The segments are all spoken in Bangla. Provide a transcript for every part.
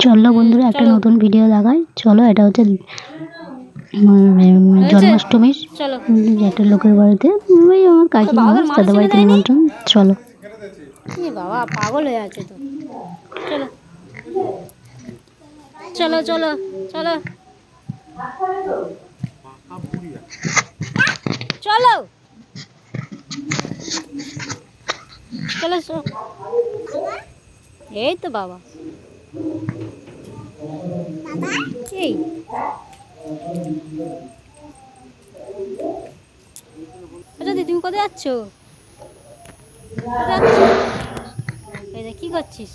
চলো বন্ধুরা একটা নতুন ভিডিও দেখায় চলো এটা হচ্ছে জন্মাষ্টমীর। একটা লোকের বাড়িতে। ওই আমার বাবার দাদা বাড়িতে নিমন্ত্রণ। চলো। বাবা পাগল হয়ে আছে তো। চলো। চলো চলো চলো। চলো। চলো এই তো বাবা। এই। আচ্ছা দিদি, তুমি কোথায় যাচ্ছ? এই কি করছিস?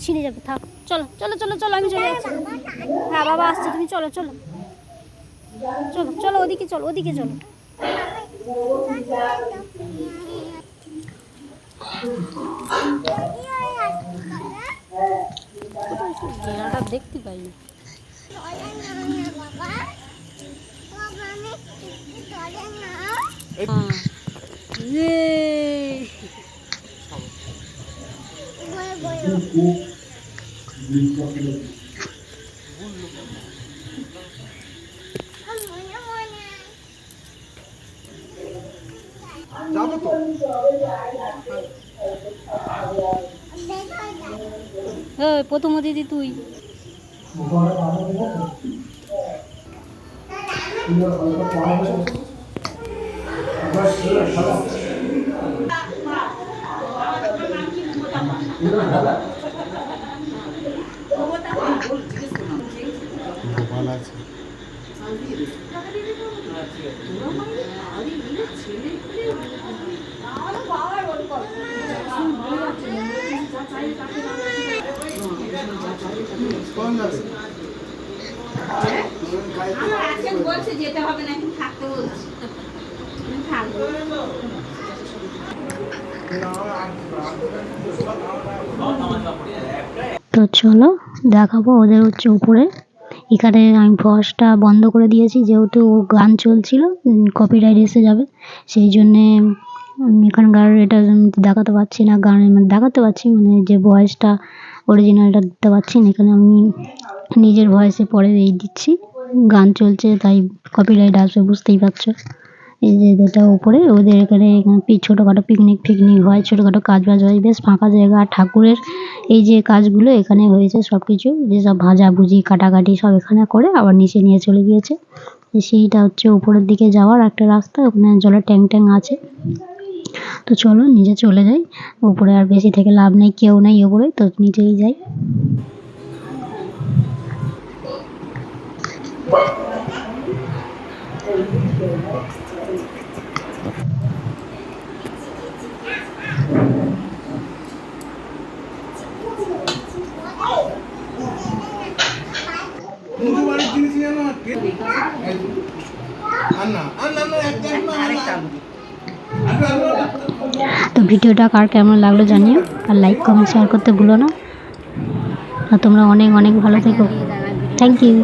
ছিঁড়ে যাবে, থাক। চলো চলো চলো চলো, আমি চলে যাচ্ছি। হ্যাঁ বাবা আসছে, তুমি চলো চলো। চলো চলো, ওদিকে চলো ওদিকে চলো। দেখতে পাইনি হ্যাঁ যাব তো? প্রথম দিদি তুই। আছে। তো চলো, দেখাবো ওদের হচ্ছে উপরে। এখানে আমি ভয়েসটা বন্ধ করে দিয়েছি, যেহেতু ও গান চলছিল কপিরাইট এসে যাবে। সেই জন্যে এখানকার এটা দেখাতে পারছি না, গান দেখাতে পারছি মানে যে ভয়েসটা অরিজিনালটা দিতে পারছি না, এখানে আমি নিজের ভয়েসে পরে এই দিচ্ছি। গান চলছে, তাই কপিরাইট আসবে, বুঝতেই পারছ। এই যে এটা উপরে, ওদের এখানে এখানে ছোটোখাটো পিকনিক ফিকনিক হয়, ছোটোখাটো কাজ বাজ হয়, বেশ ফাঁকা জায়গা। আর ঠাকুরের এই যে কাজগুলো এখানে হয়েছে সব কিছু যেসব ভাজাভুজি কাটাকাটি সব এখানে করে আবার নিচে নিয়ে চলে গিয়েছে। সেইটা হচ্ছে উপরের দিকে যাওয়ার একটা রাস্তা, ওখানে জলের ট্যাঙ্ক ট্যাঙ্ক আছে। তো চলো, নিজে চলে যাই। উপরে আর বেশি থেকে লাভ নেই, কেউ নেই উপরে, তো নিজেই যাই। মুদি বাড়ির জিনিস জানো আজকে আর না আর না তো ভিডিওটা কার কেমন লাগল জানিও, আর লাইক কমেন্ট শেয়ার করতে ভুলো না। আর তোমরা অনেক অনেক ভালো থেকো। Thank you